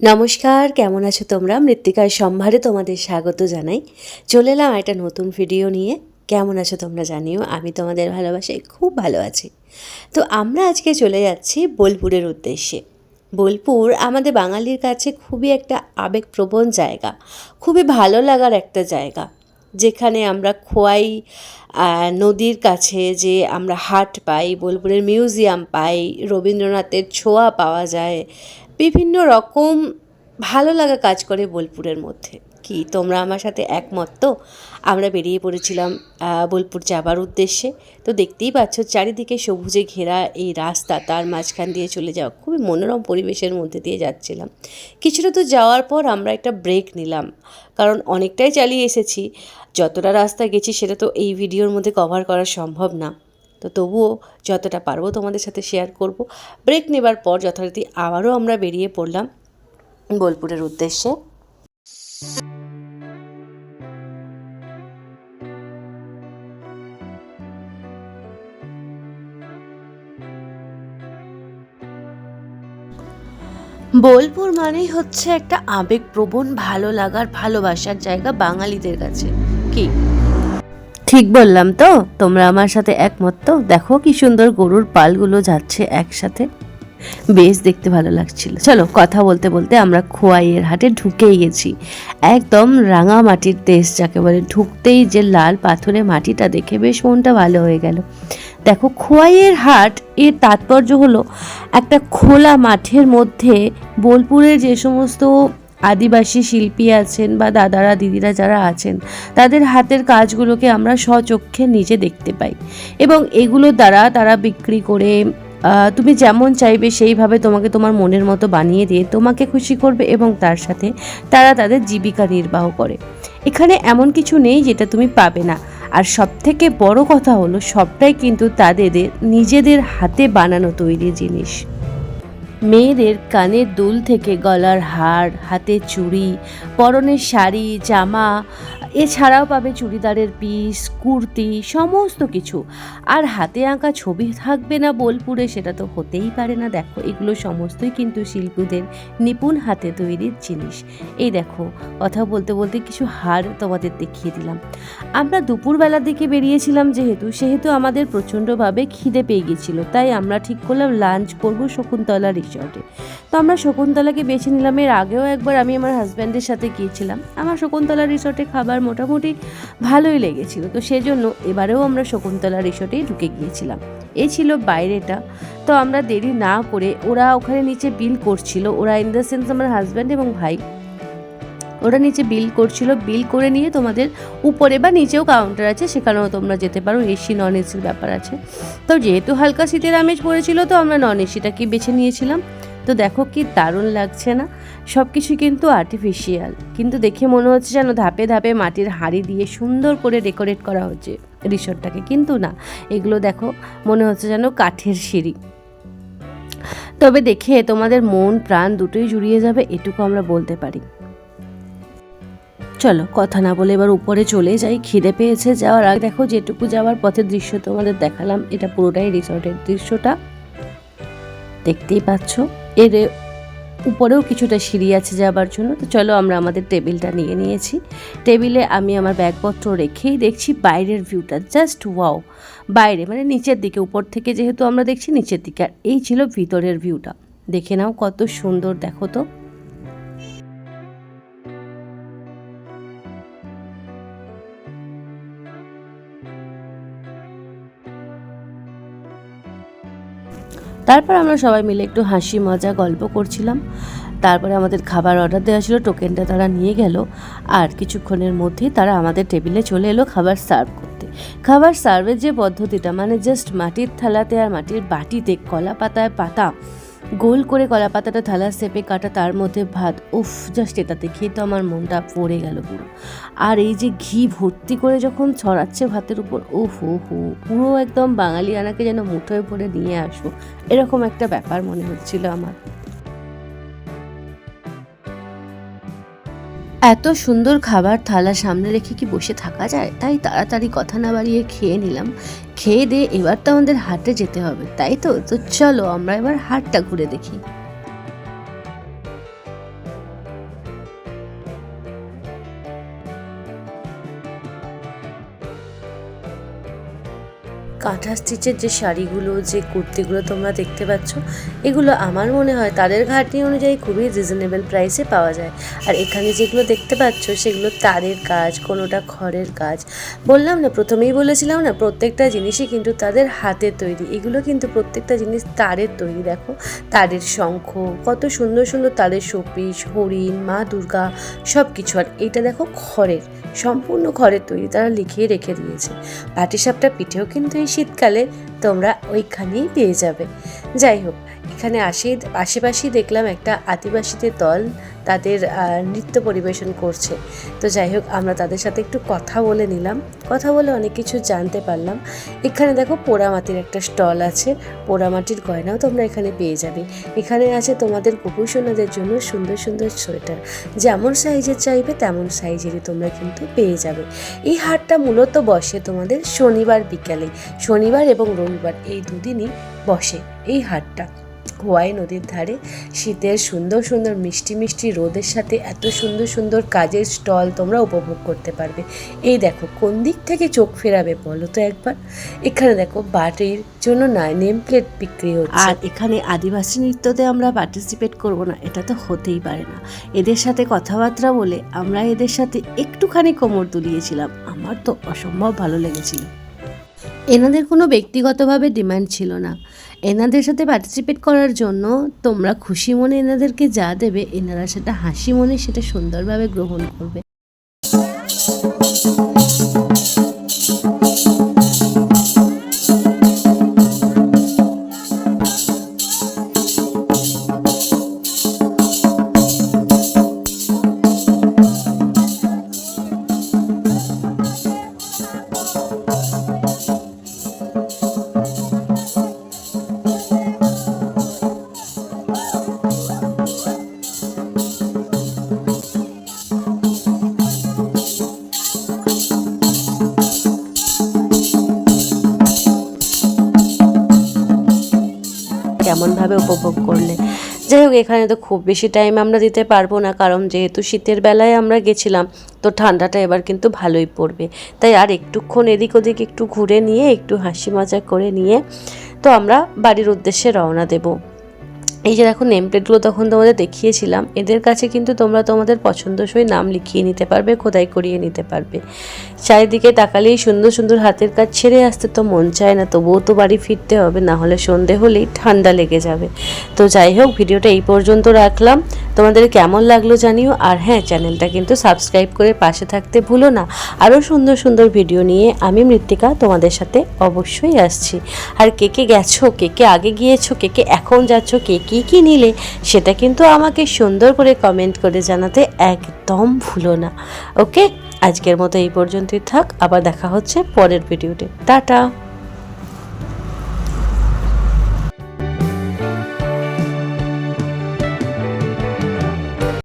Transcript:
নমস্কার, কেমন আছো তোমরা? মৃত্তিকার সম্ভারে তোমাদের স্বাগত জানাই। চলে এলাম একটা নতুন ভিডিও নিয়ে। কেমন আছো তোমরা জানিও? আমি তোমাদের ভালোবাসায় খুব ভালো আছি। তো আমরা আজকে চলে যাচ্ছি বোলপুরের উদ্দেশ্যে। বোলপুর আমাদের বাঙালির কাছে খুবই একটা আবেগপ্রবণ জায়গা। খুবই ভালো লাগার একটা জায়গা। যেখানে আমরা খোয়াই নদীর কাছে যে আমরা হাট পাই, বোলপুরের মিউজিয়াম পাই, রবীন্দ্রনাথের ছোঁয়া পাওয়া যায় বিভিন্ন রকম ভালো লাগা কাজ করে বোলপুরের মধ্যে। কি, তোমরা আমার সাথে একমত তো? আমরা বেরিয়ে পড়েছিলাম বোলপুর যাবার উদ্দেশ্যে। তো দেখতেই পাচ্ছ, চারিদিকে সবুজে ঘেরা এই রাস্তা, তার মাঝখান দিয়ে চলে যাওয়া। খুবই মনোরম পরিবেশের মধ্যে দিয়ে যাচ্ছিলাম। কিছুটা তো যাওয়ার পর আমরা একটা ব্রেক নিলাম, কারণ অনেকটাই চালিয়ে এসেছি। যতটা রাস্তা গেছি, সেটা তো এই ভিডিওর মধ্যে কভার করা সম্ভব না। তো তবুও যতটা পারব তোমাদের সাথে শেয়ার করব। ব্রেক নেবার পর যথারীতি আবারও আমরা বেরিয়ে পড়লাম বোলপুরের উদ্দেশ্যে। বোলপুর মানেই হচ্ছে একটা আবেগপ্রবণ, ভালো লাগার, ভালোবাসার জায়গা বাঙালিদের কাছে। কি? ঠিক বললাম তো? তোমরা আমার সাথে একমত তো? দেখো কি সুন্দর গরুর পালগুলো যাচ্ছে একসাথে। বেশ দেখতে ভালো লাগছিল। চলো, কথা বলতে বলতে আমরা খোয়াইয়ের হাটে ঢুকেই গেছি। একদম রাঙা মাটির দেশ, যাকে বলে ঢুকতেই যে লাল পাথরে মাটিটা দেখে বেশ মনটা ভালো হয়ে গেল। দেখো, খোয়াইয়ের হাট এর তাৎপর্য হলো একটা খোলা মাঠের মধ্যে বোলপুরে যে সমস্ত আদিবাসী শিল্পী আছেন বা দাদারা, দিদিরা যারা আছেন, তাদের হাতের কাজগুলোকে আমরা স্বচক্ষে নিজে দেখতে পাই। এবং এগুলো দ্বারা তারা বিক্রি করে তুমি যেমন চাইবে সেইভাবে তোমাকে তোমার মনের মতো বানিয়ে দিয়ে তোমাকে খুশি করবে এবং তার সাথে তারা তাদের জীবিকা নির্বাহ করে। এখানে এমন কিছু নেই যেটা তুমি পাবে না। আর সব থেকে বড় কথা হলো, সবটাই কিন্তু তাদের, নিজেদের হাতে বানানো তৈরি জিনিস। মেয়েদের কানের দুল থেকে গলার হার হাতে চুড়ি পরনের শাড়ি জামা এছাড়াও পাবে চুড়িদারের পিস, কুর্তি, সমস্ত কিছু। আর হাতে আঁকা ছবি থাকবে না বোলপুরে, সেটা তো হতেই পারে না। দেখো, এগুলো সমস্তই কিন্তু শিল্পীদের নিপুণ হাতে তৈরির জিনিস। এই দেখো, কথা বলতে বলতে কিছু হার তোমাদের দেখিয়ে দিলাম। আমরা দুপুরবেলার দিকে বেরিয়েছিলাম যেহেতু, সেহেতু আমাদের প্রচণ্ডভাবে খিদে পেয়ে গেছিল। তাই আমরা ঠিক করলাম লাঞ্চ করব শকুন্তলা রিসর্টে। তো আমরা শকুন্তলাকে বেছে নিলাম। এর আগেও একবার আমি আমার হাজব্যান্ডের সাথে গিয়েছিলাম। আমার শকুন্তলা রিসর্টে খাবার মোটামুটি ভালোই লেগেছিল। তো সেজন্য এবারেও আমরা শকুন্তলা রিসর্টেই ঢুকে গিয়েছিলাম। এ ছিল বাইরেটা। তো আমরা দেরি না করে ওরা ওখানে নিচে বিল করছিল। ওরা ইন দ্য সেন্স আমার হাজব্যান্ড এবং ভাই, ওরা নিচে বিল করছিল। বিল করে নিয়ে তোমাদের উপরে বা নিচেও কাউন্টার আছে, সেখানেও তোমরা যেতে পারো। এসি নন এসির ব্যাপার আছে। তো যেহেতু হালকা শীতের আমেজ পড়েছিল, তো আমরা নন এসিটাকে বেছে নিয়েছিলাম। তো দেখো কি দারুণ লাগছে না? সব কিছু কিন্তু আর্টিফিশিয়াল কিন্তু দেখে মনে হচ্ছে যেন ধাপে ধাপে মাটির হাঁড়ি দিয়ে সুন্দর করে ডেকোরেট করা হচ্ছে রিসোর্টটাকে। কিন্তু না, এগুলো দেখো মনে হচ্ছে যেন কাঠের সিঁড়ি। তবে দেখে তোমাদের মন প্রাণ দুটোই জুড়িয়ে যাবে, এটুকু আমরা বলতে পারি। চলো, কথা না বলে এবার উপরে চলে যাই। খিদে পেয়েছে যাওয়ার আগে দেখো যেটুকু যাওয়ার পথের দৃশ্য তোমাদের দেখালাম। এটা পুরোটাই রিসর্টের দৃশ্যটা। দেখতেই পাচ্ছ? এর উপরেও কিছুটা সিঁড়ি আছে যাবার জন্য। তো চলো আমরা আমাদের টেবিলটা নিয়ে নিয়েছি। টেবিলে আমি আমার ব্যাগপত্র রেখেই দেখছি বাইরের ভিউটা জাস্ট ওয়াও বাইরে মানে নিচের দিকে, উপর থেকে যেহেতু আমরা দেখছি নিচের দিকে। আর এই ছিল ভিতরের ভিউটা দেখে নাও কত সুন্দর, দেখো তো। তারপর আমরা সবাই মিলে একটু হাসি মজা গল্প করছিলাম। তারপরে আমাদের খাবার অর্ডার দেওয়া ছিল টোকেনটা তারা নিয়ে গেল। আর কিছুক্ষণের মধ্যেই তারা আমাদের টেবিলে চলে এলো খাবার সার্ভ করতে। খাবার সার্ভের যে পদ্ধতিটা মানে জাস্ট মাটির থালাতে আর মাটির বাটিতে কলা পাতায় পাতা গোল করে কলা পাতাটা থালা সেপে কাটা তার মধ্যে ভাত, উফ জাস্ট এটাতে খেয়ে তো আমার মনটা পড়ে গেল পুরো। আর এই যে ঘি ভর্তি করে যখন ছড়াচ্ছে ভাতের উপর ও হো হু পুরো একদম বাঙালি আনাকে যেন মুঠোয় ভরে নিয়ে আসো, এরকম একটা ব্যাপার মনে হচ্ছিল আমার। এত সুন্দর খাবার থালা সামনে রেখে কি বসে থাকা যায়? তাই তাড়াতাড়ি কথা না বাড়িয়ে খেয়ে নিলাম। খেয়ে দিয়ে এবার তো আমাদের হাটে যেতে হবে, তাই তো? তো চলো আমরা এবার হাটটা ঘুরে দেখি। কাঁথা স্টিচের যে শাড়িগুলো, যে কুর্তিগুলো তোমরা দেখতে পাচ্ছ, এগুলো আমার মনে হয় তাদের ঘাটনি অনুযায়ী খুবই রিজনেবল প্রাইসে পাওয়া যায়। আর এখানে যেগুলো দেখতে পাচ্ছ, সেগুলো তারের কাজ, কোনোটা খড়ের কাজ। বললাম না, প্রথমেই বলেছিলাম না, প্রত্যেকটা জিনিসই কিন্তু তাদের হাতে তৈরি। এগুলো কিন্তু প্রত্যেকটা জিনিস তারের তৈরি, দেখো। তারের শঙ্খ, কত সুন্দর সুন্দর তারের শোপিস, হরিণ, মা দুর্গা সব কিছু আর এটা দেখো খড়ের। সম্পূর্ণ ঘরের তৈরি তারা লিখিয়ে রেখে দিয়েছে। পাটিসাপটা পিঠেও কিন্তু এই শীতকালে তোমরা ওইখানেই পেয়ে যাবে। যাই হোক, এখানে আসে আশেপাশেই দেখলাম একটা আদিবাসীদের দল তাদের নৃত্য পরিবেশন করছে। তো যাই হোক, আমরা তাদের সাথে একটু কথা বলে নিলাম। কথা বলে অনেক কিছু জানতে পারলাম। এখানে দেখো পোড়ামাটির একটা স্টল আছে। পোড়ামাটির গয়নাও তোমরা এখানে পেয়ে যাবে। এখানে আছে তোমাদের কুকুরসোনাদের জন্য সুন্দর সুন্দর সোয়েটার। যেমন সাইজের চাইবে, তেমন সাইজেরই তোমরা কিন্তু পেয়ে যাবে। এই হাটটা মূলত বসে তোমাদের শনিবার বিকালে। শনিবার এবং রবিবার এই দুদিনই বসে এই হাটটা। হোয়াই নদীর ধারে শীতের সুন্দর সুন্দর মিষ্টি মিষ্টি রোদের সাথে এত সুন্দর সুন্দর কাজের স্টল তোমরা উপভোগ করতে পারবে। এই দেখো, কোন দিক থেকে চোখ ফেরাবে বলো তো একবার? এখানে দেখো বাটির জন্য না নেম প্লেট বিক্রি হচ্ছে। আর এখানে আদিবাসী নৃত্যতে আমরা পার্টিসিপেট করব না, এটা তো হতেই পারে না। এদের সাথে কথাবার্তা বলে আমরা এদের সাথে একটুখানি কোমর তুলিয়েছিলাম, আমার তো অসম্ভব ভালো লেগেছিল। এনাদের কোনো ব্যক্তিগতভাবে ডিমান্ড ছিল না। এনাদের সাথে পার্টিসিপেট করার জন্য তোমরা খুশি মনে এনাদেরকে যা দেবে, এনারা সেটা হাসি মনে সেটা সুন্দরভাবে গ্রহণ করবে। কেমনভাবে উপভোগ করলে। যাই হোক, এখানে তো খুব বেশি টাইম আমরা দিতে পারব না, কারণ যেহেতু শীতের বেলায় আমরা গেছিলাম, তো ঠান্ডাটা এবার কিন্তু ভালোই পড়বে। তাই আর একটুক্ষণ এদিক ওদিক একটু ঘুরে নিয়ে, একটু হাসি মজা করে নিয়ে, তো আমরা বাড়ির উদ্দেশ্যে রওনা দেবো। এই যে দেখো নেম প্লেটগুলো তখন তোমাদের দেখিয়েছিলাম, এদের কাছে কিন্তু তোমরা তোমাদের পছন্দসই নাম লিখিয়ে নিতে পারবে, খোদাই করিয়ে নিতে পারবে। চারিদিকে তাকালেই সুন্দর সুন্দর হাতের কাজ ছেড়ে আসতে তো মন চায় না, তবুও তো বাড়ি ফিরতে হবে, না হলে সন্ধে হলেই ঠান্ডা লেগে যাবে। তো যাই হোক, ভিডিওটা এই পর্যন্ত রাখলাম। তোমাদের কেমন লাগল জানিও। আর হ্যাঁ চ্যানেলটা কিন্তু সাবস্ক্রাইব করে পাশে থাকতে ভুলো না। আরও সুন্দর সুন্দর ভিডিও নিয়ে আমি মৃত্তিকা তোমাদের সাথে অবশ্যই আসছি। আর কে কে গেছো, কে কে আগে গিয়েছো, কে কে এখন যাচ্ছ, কে কী কী নিলে, সেটা কিন্তু আমাকে সুন্দর করে কমেন্ট করে জানাতে একদম ভুলো না। ওকে আজকের মতো এই পর্যন্তই থাক। আবার দেখা হচ্ছে পরের ভিডিওতে। টাটা!